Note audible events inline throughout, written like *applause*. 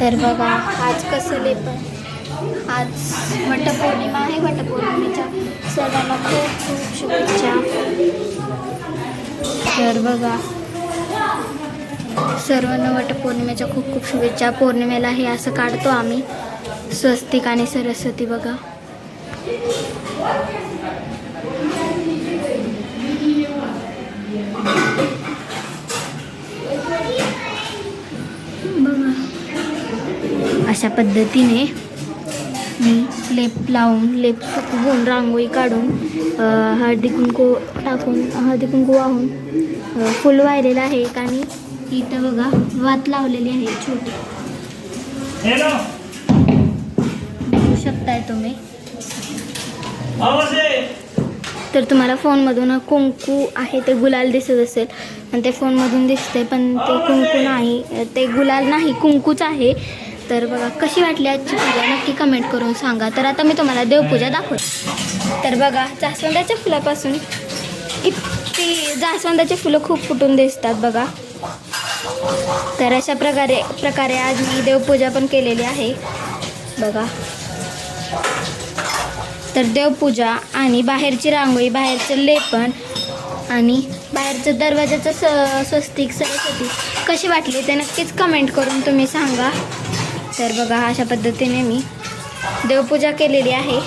तर बघा आज कसं लेपन आज वटपौर्णिमा आहे वटपौर्णिमेच्या सर्वांना खूप खूप शुभेच्छा. तर बघा सर्वांना वटपौर्णिमेच्या खूप खूप शुभेच्छा. पौर्णिमेला हे असं काढतो आम्ही. स्वस्तिक आणि सरस्वती बघा बघा. अशा पद्धतीने मी लेप लावून लेप सुकवून रांगोळी काढून हळदी कुंकू टाकून हळदी कुंकू वाहून फुल वाहिलेलं आहे. एक आणि इथं बघा वात लावलेली आहे छोटी. हॅलो. बघू शकताय तुम्ही. तर तुम्हाला फोनमधून कुंकू आहे ते गुलाल दिसत असेल. पण ते फोनमधून दिसते पण ते कुंकू नाही. ते गुलाल नाही कुंकूच आहे. तर बघा कशी वाटली आजची पूजा? नक्की कमेंट करून सांगा. तर आता मी तुम्हाला देवपूजा दाखवते. तर बघा जास्वंदाच्या फुलापासून इतकी जास्वंदाची फुलं खूप फुटून दिसतात बघा. तर अशा प्रकारे प्रकारे आज मी देवपूजा पण केलेली आहे. बघा. तर देवपूजा आणि बाहेरची रांगोळी बाहेरचं लेपण आणि बाहेरचं दरवाजाचं स स्वस्तिक सरस्वती कशी वाटली ते नक्कीच कमेंट करून तुम्ही सांगा. तर बघा अशा पद्धतीने मी देवपूजा केलेली आहे.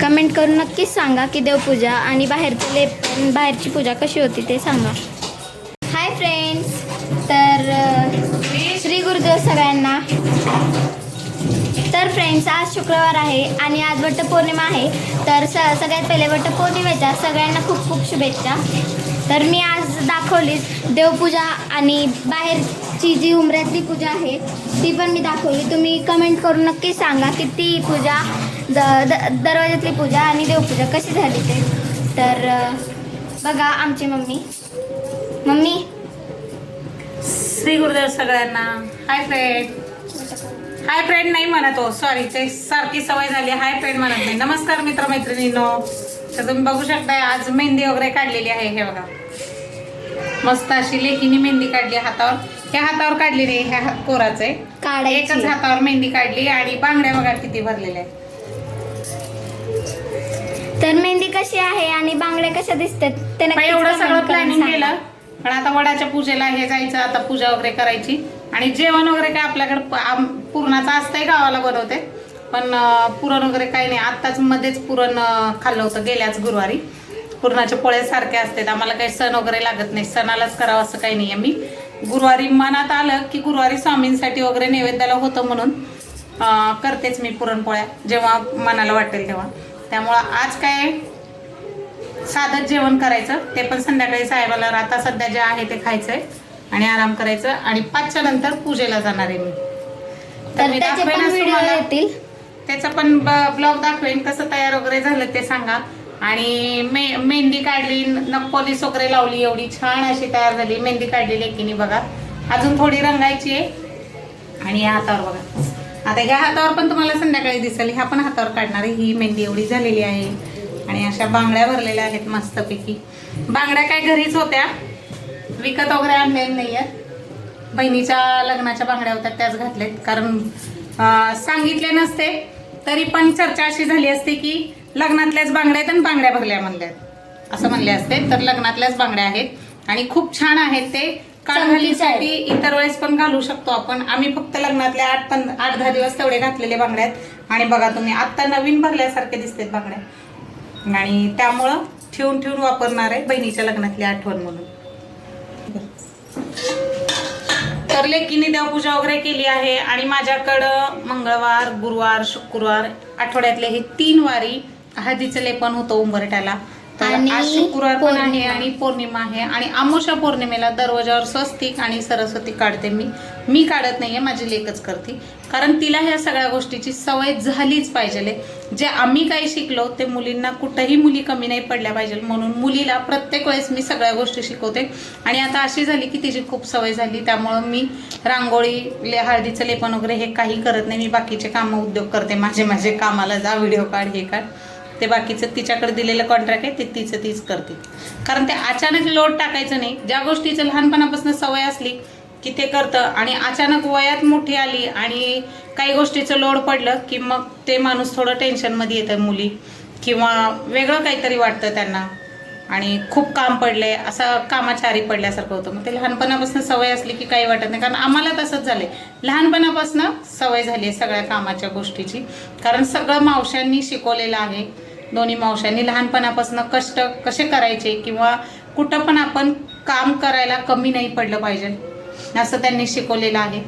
कमेंट करून नक्कीच सांगा की देवपूजा आणि बाहेरचे लेप बाहेरची पूजा कशी होती ते सांगा. हाय फ्रेंड्स तर श्री गुरुदेव सगळ्यांना. तर फ्रेंड्स आज शुक्रवार आहे आणि आज वटपौर्णिमा आहे. तर स सगळ्यात पहिले वटपौर्णिमेच्या सगळ्यांना खूप खूप शुभेच्छा. तर मी आज दाखवली देवपूजा आणि बाहेरची जी उमऱ्यातली पूजा आहे ती पण मी दाखवली. तुम्ही कमेंट करून नक्की सांगा की ती पूजा द द दरवाजातली पूजा आणि देवपूजा कशी झाली ते. तर बघा आमची मम्मी. मम्मी? श्री गुरुदेव सगळ्यांना. हाय फ्रेंड हाय फ्रेंड नाही म्हणत हो सॉरी ते सारखी सवय झाली. हाय फ्रेंड म्हणत नाही. नमस्कार मित्र मैत्रिणींनो तर तुम्ही बघू शकताय आज मेहंदी वगैरे काढलेली आहे हे बघा. मस्त अशी लेखीने मेहंदी काढली हातावर. ह्या हातावर काढली नाही ह्या हात कोराचं आहे एकच हातावर मेहंदी काढली आणि बांगड्या बघा किती भरलेल्या आहेत. तर मेहंदी कशी आहे आणि बांगड्या कशा दिसतात ते मग नक्कीच एवढं सगळं प्लॅनिंग. केलं. पण आता वडाच्या पूजेला हे जायचं आता पूजा वगैरे करायची. आणि जेवण वगैरे काय आपल्याकडे पुरणाचं असतंय गावाला बनवते. पण पुरण वगैरे काही नाही. आत्ताच मध्येच पुरण खाल्लं होतं गेल्याच गुरुवारी. पुरणाचे पोळे सारखे असतात. आम्हाला काही सण वगैरे लागत नाही. सणालाच करावं असं काही नाही मी. गुरुवारी मनात आलं की गुरुवारी स्वामींसाठी वगैरे नैवेद्याला होतं म्हणून करतेच मी पुरणपोळ्या जेव्हा मनाला वाटेल तेव्हा. त्यामुळं आज काय साधं जेवण करायचं. ते पण संध्याकाळी साहेबाला आता सध्या जे आहे ते खायचंय आणि आराम करायचं. आणि पाचच्या नंतर पूजेला जाणार आहे मी. तर मी व्हिडिओ तुम्हाला. त्याचा त्याचं पण ब्लॉग दाखवेन कसं तयार वगैरे झालं ते सांगा. आणि मे मेहंदी काढली नक्पोलीस वगैरे लावली एवढी छान अशी तयार झाली. मेहंदी काढली नाही बघा. अजून थोडी रंगायची आहे. आणि या हातावर बघा. आता ह्या हातावर पण तुम्हाला संध्याकाळी दिसेल. ह्या पण हातावर काढणार आहे. ही मेहंदी एवढी झालेली आहे. आणि अशा बांगड्या भरलेल्या आहेत मस्तपैकी. बांगड्या काय घरीच होत्या. विकत वगैरे आणलेल्या नाही आहेत बहिणीच्या लग्नाच्या बांगड्या होत्या त्याच घातल्यात. कारण सांगितले नसते तरी पण चर्चा अशी झाली असते की लग्नातल्याच बांगड्या आहेत आणि बांगड्या भरल्या म्हणल्यात. असं म्हणले असते तर लग्नातल्याच बांगड्या आहेत आणि खूप छान आहेत ते. काळघालीसाठी इतर वेळेस पण घालू शकतो आपण. आम्ही फक्त लग्नातल्या आठ पण आठ दहा दिवस तेवढे घातलेले बांगड्या आहेत. आणि बघा तुम्ही आत्ता नवीन भरल्यासारखे दिसतात बांगड्या. आणि त्यामुळं ठेवून ठेवून वापरणार आहे बहिणीच्या लग्नातली आठवण म्हणून. तर लेकीने देवपूजा वगैरे केली आहे. आणि माझ्याकडं मंगळवार गुरुवार शुक्रवार आठवड्यातले हे तीन वारी हळदीचं लेपन होतं उंबरट्याला आणि आज शुक्रवार पण आहे. आणि पौर्णिमा आहे. आणि आमोशा पौर्णिमेला दरवाजावर स्वस्तिक आणि सरस्वती काढते मी. मी काढत नाहीये माझी लेकच करते. कारण तिला ह्या सगळ्या गोष्टीची सवय झालीच पाहिजे. जे आम्ही काही शिकलो ते मुलींना कुठंही मुली कमी नाही पडल्या पाहिजे. म्हणून मुलीला प्रत्येक वेळेस मी सगळ्या गोष्टी शिकवते. आणि आता अशी झाली की तिची खूप सवय झाली. त्यामुळं मी रांगोळी ले हळदीचं लेपन वगैरे हे काही करत नाही. मी बाकीचे कामं उद्योग करते. माझे माझे कामाला जा व्हिडिओ काढ हे काढ. ते बाकीचं तिच्याकडे दिलेलं कॉन्ट्रॅक्ट आहे ते तिचं तीच करते. कारण ते अचानक लोड टाकायचं नाही. ज्या गोष्टीचं लहानपणापासून सवय असली की ते करतं? आणि अचानक वयात मोठी आली आणि काही गोष्टीचं लोड पडलं की मग ते माणूस थोडं टेन्शनमध्ये येतं मुली. किंवा वेगळं काहीतरी वाटतं त्यांना. आणि खूप काम पडलंय असं कामाच्या आरी पडल्यासारखं होतं. मग ते लहानपणापासून सवय असली की काही वाटत नाही. कारण आम्हाला तसंच झालंय. लहानपणापासून सवय झाली आहे सगळ्या कामाच्या गोष्टीची. कारण सगळं मावशांनी शिकवलेलं आहे. दोन्ही मावशांनी लहानपणापासून कष्ट कसे करायचे किंवा कुठं पण आपण काम करायला कमी नाही पडलं पाहिजे. असं त्यांनी शिकवलेलं आहे.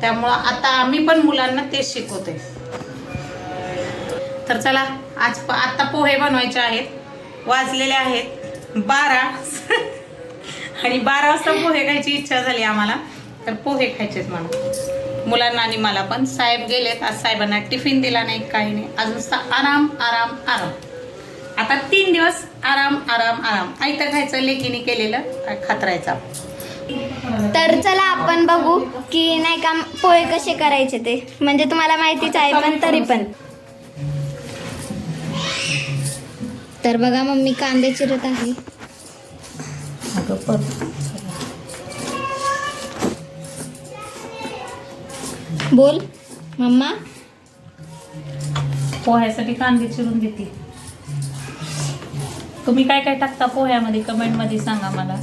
त्यामुळं आता आम्ही पण मुलांना तेच शिकवतोय. तर चला आज प- आता पोहे बनवायचे आहेत. वाजलेले आहेत. बारा. आणि बारा वाजता पोहे खायची इच्छा झाली आम्हाला. तर पोहे खायचेच मला मुलांना आणि मला पण. साहेब गेलेत. आज साहेबांना टिफिन दिला नाही काही नाही. अजून आराम आराम आराम. आता तीन दिवस आराम आराम आराम. आयतं खायचं लेकीने केलेलं खातरायचा. तर चला आपण बघू की नाही का पोहे कसे करायचे ते. म्हणजे तुम्हाला माहितीच आहे पण तरी पण. तर बघा मम्मी कांदे चिरत आहे. बोल मम्मा. पोह्यासाठी कांदे चिरून देते तुम्ही काय काय टाकता पोह्यामध्ये? कमेंटमध्ये सांगा मला.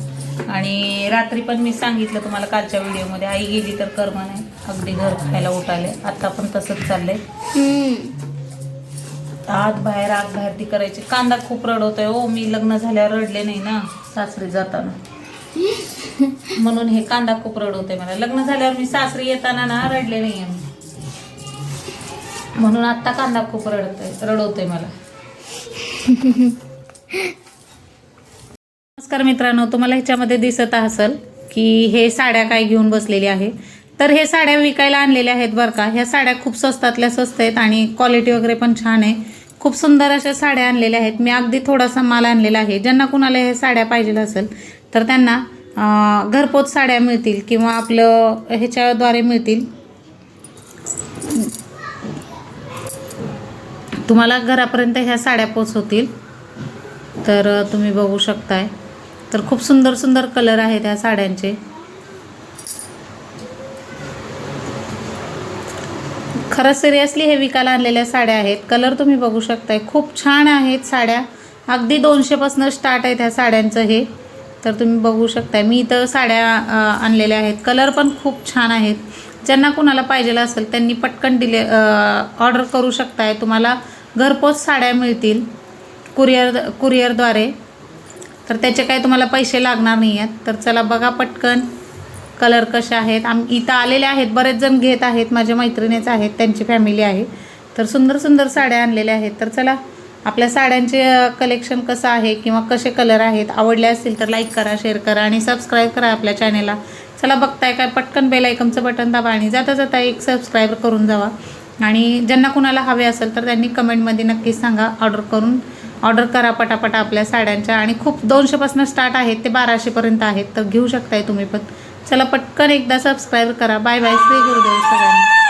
आणि रात्री पण मी सांगितलं तुम्हाला कालच्या व्हिडिओमध्ये आई गेली तर कर्म नाही अगदी घर खायला उठाले. आता पण तसंच चाललंय. आत बाहेर आत बाहेर ती करायची. कांदा खूप रडवतोय हो. मी लग्न झाल्यावर रडले नाही ना सासरी जाताना. म्हणून हे कांदा खूप रडवतोय मला. लग्न झाल्यावर मी सासरी येताना ना रडले नाही म्हणून आता कांदा खूप रडतोय रडवतोय मला. *laughs* नमस्कार मित्रांनो तुम्हाला ह्याच्यामध्ये दिसत असेल की हे साड्या काय घेऊन बसलेली आहे. तर हे साड्या विकायला आणलेल्या आहेत बरं का. ह्या साड्या खूप स्वस्तातल्या स्वस्त आहेत आणि क्वालिटी वगैरे पण छान आहे. खूप सुंदर अशा साड्या आणलेल्या आहेत. मी अगदी थोडासा माल आणलेला आहे. ज्यांना कुणाला हे साड्या पाहिजे असेल तर त्यांना घरपोच साड्या मिळतील किंवा आपलं ह्याच्याद्वारे मिळतील. तुम्हाला घरापर्यंत ह्या साड्या पोचवतील. तर तुम्ही बघू शकताय. तर खूप सुंदर सुंदर कलर आहेत त्या साड्यांचे. खरं सिरियसली हे विकायला आणलेल्या साड्या आहेत. कलर तुम्ही बघू शकताय. खूप छान आहेत साड्या. अगदी दोनशेपासून स्टार्ट आहेत ह्या साड्यांचं हे. तर तुम्ही बघू शकताय. मी इथं साड्या आणलेल्या आहेत. कलर पण खूप छान आहेत. ज्यांना कुणाला पाहिजेलं असेल त्यांनी पटकन डिले ऑर्डर करू शकताय. तुम्हाला घरपोच साड्या मिळतील कुरिअर कुरिअरद्वारे. तर त्याचे काही तुम्हाला पैसे लागणार नाही आहेत तर चला बघा पटकन कलर कसे आहेत. आम इथं आलेले आहेत बरेच जण घेत आहेत माझ्या मैत्रिणीच आहेत त्यांची फॅमिली आहे. तर सुंदर सुंदर साड्या आणलेल्या आहेत. तर चला आपल्या साड्यांचे कलेक्शन कसं आहे किंवा कसे कलर आहेत आवडले असतील तर लाईक करा शेअर करा आणि सबस्क्राईब करा आपल्या चॅनेलला चला बघताय काय पटकन बेल आयकमचं बटन दाबा आणि जाता जाता एक सबस्क्राईब करून जावा. आणि ज्यांना कुणाला हवे असेल तर त्यांनी कमेंटमध्ये नक्कीच सांगा ऑर्डर करून ऑर्डर करा पटापटा आपल्या साड्यांच्या. आणि खूप दोनशेपासून स्टार्ट आहेत ते बाराशेपर्यंत आहेत. तर घेऊ शकताय तुम्ही पण. चला पटकन एकदा सबस्क्राईब करा. बाय बाय श्री गुरुदेव सगळ्यांना.